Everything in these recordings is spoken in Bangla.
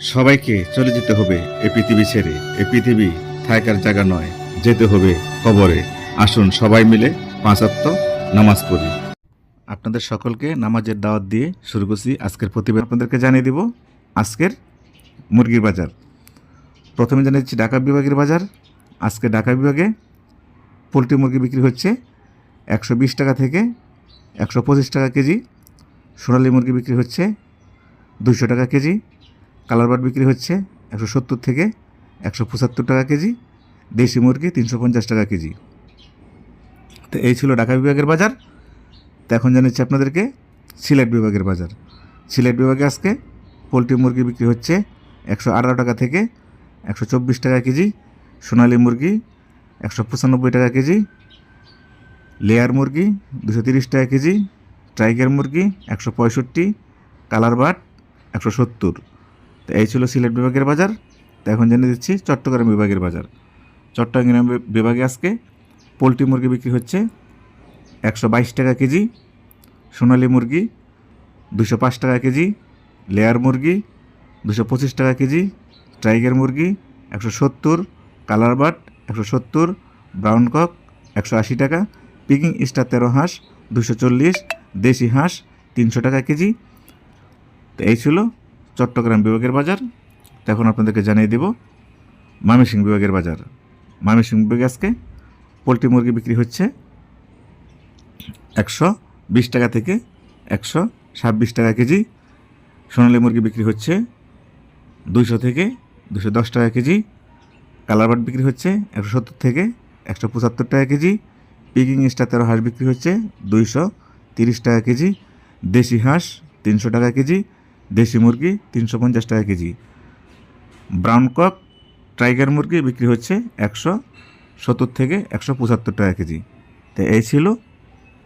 সবাইকে চলে যেতে হবে এ পৃথিবী ছেড়ে। এ পৃথিবী থাকার জায়গা নয়, যেতে হবে কবরে। আসুন সবাই মিলে পাঁচাত্ত নামাজ পড়ি। আপনাদের সকলকে নামাজের দাওয়াত দিয়ে শুরু করছি আজকের প্রতিবেদন। আপনাদেরকে জানিয়ে দিব আজকের মুরগির বাজার। প্রথমে জানিয়েছি ঢাকা বিভাগের বাজার। আজকে ঢাকা বিভাগে পোলট্রি মুরগি বিক্রি হচ্ছে একশো বিশ টাকা থেকে একশো পঁচিশ টাকা কেজি। সোনালী মুরগি বিক্রি হচ্ছে দুশো টাকা কেজি। কালার বাট বিক্রি হচ্ছে একশো সত্তর থেকে একশো পঁচাত্তর টাকা কেজি, দেশি মুরগি তিনশো পঞ্চাশ টাকা কেজি। তো এই ছিল ঢাকা বিভাগের বাজার। তো এখন জানাচ্ছি আপনাদেরকে সিলেট বিভাগের বাজার। সিলেট বিভাগে আজকে পোলট্রি মুরগি বিক্রি হচ্ছে একশো আঠারো টাকা থেকে একশো চব্বিশ টাকা কেজি, সোনালী মুরগি একশো পঁচানব্বই টাকা কেজি, লেয়ার মুরগি দুশো তিরিশ টাকা কেজি, টাইগার মুরগি একশো পঁয়ষট্টি, কালার বাট একশো সত্তর। তো এই ছিল সিলেট বিভাগের বাজার। তো এখন জেনে দিচ্ছি চট্টগ্রাম বিভাগের বাজার। চট্টগ্রাম বিভাগে আজকে পোলট্রি মুরগি বিক্রি হচ্ছে একশো বাইশ টাকা কেজি, সোনালী মুরগি দুশো পাঁচ টাকা কেজি, লেয়ার মুরগি দুশো পঁচিশ টাকা কেজি, টাইগার মুরগি একশো সত্তর, কালার বাট একশো সত্তর, ব্রাউন কক একশো আশি টাকা, পিকিং স্টার তেরো হাঁস দুশো চল্লিশ, দেশি হাঁস তিনশো টাকা কেজি। তো এই ছিল চট্টগ্রাম বিভাগের বাজার। এখন আপনাদেরকে জানিয়ে দেব, ময়মনসিংহ বিভাগের বাজার। ময়মনসিংহ বিভাগে আজকে পোলট্রি মুরগি বিক্রি হচ্ছে একশো বিশ টাকা থেকে একশো ছাব্বিশ টাকা কেজি। সোনালী মুরগি বিক্রি হচ্ছে দুইশো থেকে দুশো দশ টাকা কেজি। কালারবাট বিক্রি হচ্ছে একশো সত্তর থেকে একশো পঁচাত্তর টাকা কেজি। পিকিং স্টার তেরো হাঁস বিক্রি হচ্ছে দুইশো তিরিশ টাকা কেজি। দেশি হাঁস তিনশো টাকা কেজি। দেশি মুরগি তিনশো পঞ্চাশ টাকা কেজি। ব্রাউন কক, টাইগার মুরগি বিক্রি হচ্ছে একশো সত্তর থেকে একশো পঁচাত্তর টাকা কেজি। তো এই ছিল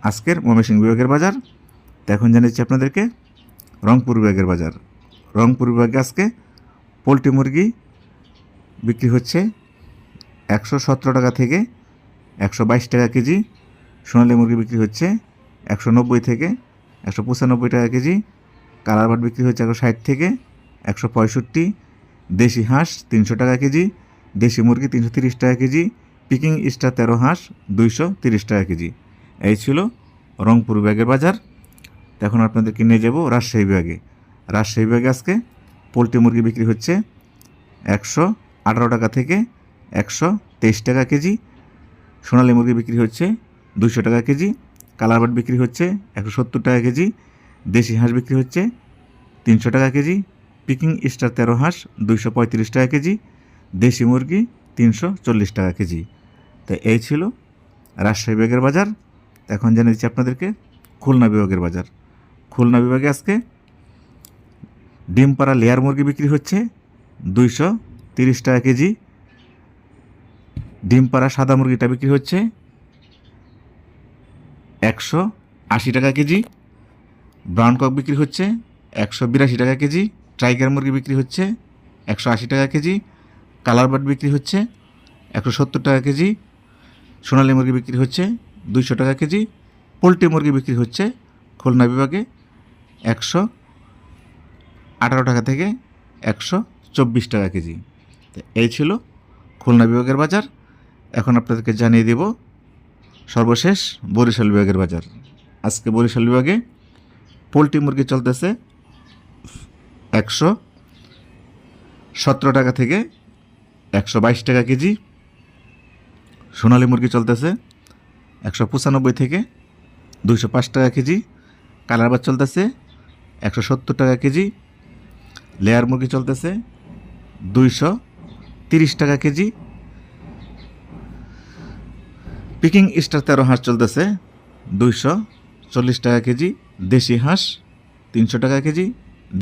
আজকের ময়মনসিংহ বিভাগের বাজার। তো এখন জানাচ্ছি আপনাদেরকে রংপুর বিভাগের বাজার। রংপুর বিভাগে আজকে পোলট্রি মুরগি বিক্রি হচ্ছে একশো সতেরো টাকা থেকে একশো বাইশ টাকা কেজি। সোনালী মুরগি বিক্রি হচ্ছে একশো নব্বই থেকে একশো পঁচানব্বই টাকা কেজি। কালার বাট বিক্রি হচ্ছে একশো ষাট থেকে একশো পঁয়ষট্টি। দেশি হাঁস তিনশো টাকা কেজি, দেশি মুরগি তিনশো তিরিশ টাকা কেজি, পিকিং স্টার তেরো হাঁস দুইশো তিরিশ টাকা কেজি। এই ছিল রংপুর বিভাগের বাজার। এখন আপনাদেরকে নিয়ে যাব রাজশাহী বিভাগে রাজশাহী বিভাগে আজকে পোলট্রি মুরগি বিক্রি হচ্ছে একশো আঠারো টাকা থেকে একশো তেইশ টাকা কেজি, সোনালী মুরগি বিক্রি হচ্ছে দুশো টাকা কেজি, কালার বাট বিক্রি হচ্ছে একশো সত্তর টাকা কেজি দেশি হাঁস বিক্রি হচ্ছে তিনশো টাকা কেজি পিকিং স্টার তেরো হাঁস দুইশো পঁয়ত্রিশ টাকা কেজি, দেশি মুরগি তিনশো চল্লিশ টাকা কেজি। তো এই ছিল রাজশাহী বিভাগের বাজার। এখন জানিয়ে দিচ্ছি আপনাদেরকে খুলনা বিভাগের বাজার। খুলনা বিভাগে আজকে ডিম পাড়া লেয়ার মুরগি বিক্রি হচ্ছে দুইশো তিরিশ টাকা কেজি। ডিম পাড়া সাদা মুরগিটা বিক্রি হচ্ছে একশো আশি টাকা কেজি। ব্রাউন কক বিক্রি হচ্ছে একশো বিরাশি টাকা কেজি, টাইগার মুরগি বিক্রি হচ্ছে একশো আশি টাকা কেজি, কালার বাট বিক্রি হচ্ছে একশো সত্তর টাকা কেজি, সোনালী মুরগি বিক্রি হচ্ছে দুইশো টাকা কেজি, পোলট্রি মুরগি বিক্রি হচ্ছে খুলনা বিভাগে একশো আঠারো টাকা থেকে একশো চব্বিশ টাকা কেজি। তো এই ছিল খুলনা বিভাগের বাজার। এখন আপনাদেরকে জানিয়ে দেব সর্বশেষ বরিশাল বিভাগের বাজার। আজকে বরিশাল বিভাগে পোলট্রি মুরগি চলতেছে একশো সতেরো টাকা থেকে একশো বাইশ টাকা কেজি। সোনালী মুরগি চলতেছে একশো পঁচানব্বই থেকে দুইশো পাঁচ টাকা কেজি। কালার বাদ চলতেছে একশো সত্তর টাকা কেজি। লেয়ার মুরগি চলতেছে দুইশো তিরিশ টাকা কেজি। পিকিং স্টার তেরো হাঁস চলতেছে দুইশো চল্লিশ টাকা কেজি। দেশি হাঁস তিনশো টাকা কেজি,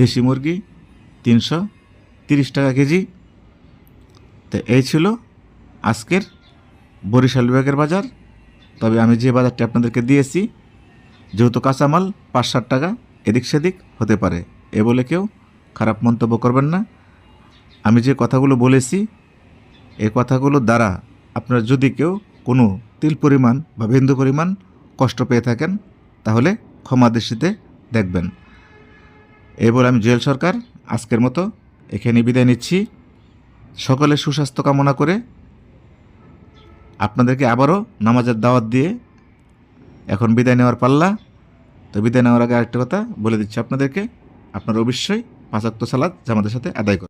দেশি মুরগি তিনশো তিরিশ টাকা কেজি। তো এই ছিল আজকের বরিশাল বিভাগের বাজার। তবে আমি যে বাজারটি আপনাদেরকে দিয়েছি, যেহেতু কাঁচামাল পাঁচ ষাট টাকা, এদিক সেদিক হতে পারে। এ বলে কেউ খারাপ মন্তব্য করবেন না। আমি যে কথাগুলো বলেছি এই কথাগুলো দ্বারা আপনার যদি কেউ কোনো তিল পরিমাণ বা বিন্দু পরিমাণ কষ্ট পেয়ে থাকেন, তাহলে ক্ষমা দৃষ্টিতে দেখবেন। এই বলে আমি জুয়েল সরকার, আজকের মতো এখানে বিদায় নিচ্ছি। সকলের সুস্বাস্থ্য কামনা করে আপনাদেরকে আবারও নামাজের দাওয়াত দিয়ে এখন বিদায় নেওয়ার পাল্লা। তো বিদায় নেওয়ার আগে আরেকটা কথা বলে দিচ্ছি আপনাদেরকে। আপনারা অবশ্যই পাঁচাত্ত সালাদ জামাতের সাথে আদায়